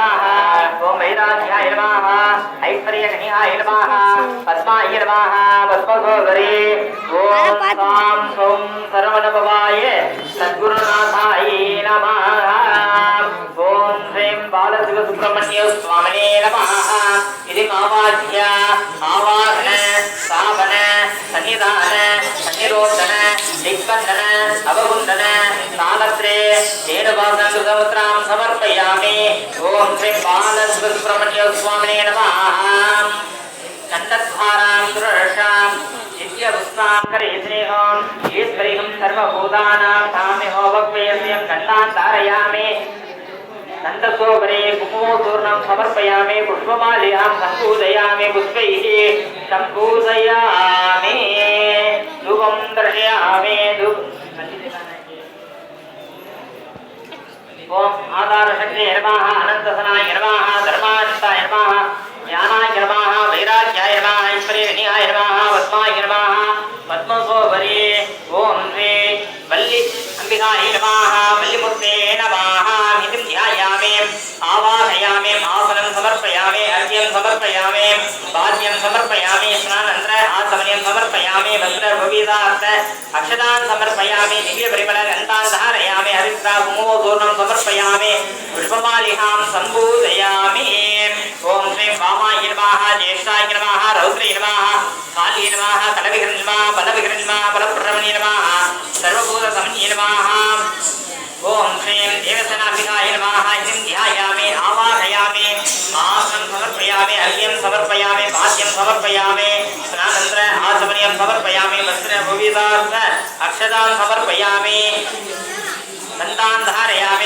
नमः ओम वैराग्याय नमः ऐश्वर्यगणियाय नमः पद्माय नमः पद्मगोगरे ओम सां सौं सर्वनभवाय सद्गुरुनाथाय नमः ओम श्रीं बालशिवसुब्रह्मण्य स्वामिने नमः इति कामाख्य आवाहन स्थापन सन्निधान सन्निरोधन दिग्बन्धन अवबुन्धन कालत्रे तेन ఓం శ్రీ బాలశివ సుబ్రహ్మణ్య స్వామినే నమః. కంఠద్వారాం దురషాం నిత్యపుష్పాం సర్వభూతానాం తామిహో భక్వేస్యం కంఠాన్ ధారయామి నందసోపరే కుమోదూర్ణం సమర్పయామి పుష్పమాల్యాం సంపూజయామి పుష్పైः సంపూజయామి. ధూపం దర్శయామి. ధూప ఓం ఆధారశక్తి నమః అనంతసనాయ నమః ధర్మానంతాయ నమః జ్ఞానాయ నమః వైరాగ్యాయ నమః ఐశ్వర్యనిహాయ యర్మాహ పద్మాయ యర్మాహ పద్మసోవరి ఓం శ్రీ వల్లి అంబికాయ యర్మాహ వల్లిమూర్తే నమః మితిం ధ్యాయామి ఆవాహయామి समर्पयामि, अर्घ्यं समर्पयामि पाद्यं समर्पयामि स्नानन्त्र आसमनीं समर्पयामि भद्रभुविदार्थ अक्षतान् समर्पयामि, दिव्यपरिमलगन्तान् धारयामि हरिद्राकुमोदूर्णं समर्पयामि पुष्पमालिहां सम्बोधयामि। ॐ श्रीं वामाय नमः, ज्येष्ठाय नमः रौद्रै नमः काली नमः कलविघ्न नमः बलविघ्न नमः सर्वभूतसमन्ये नमः ॐ श्रीं देवसेनाभिधाय नमः ध्यायामि, आवाहयामि अर्घ्यं समर्पयामि पाद्यं समर्पयामि स्नानन्त्र आचमनीयं समर्पयामि वस्त्र भूविदार्थ अक्षतान् समर्पयामि दन्तान् धारयामि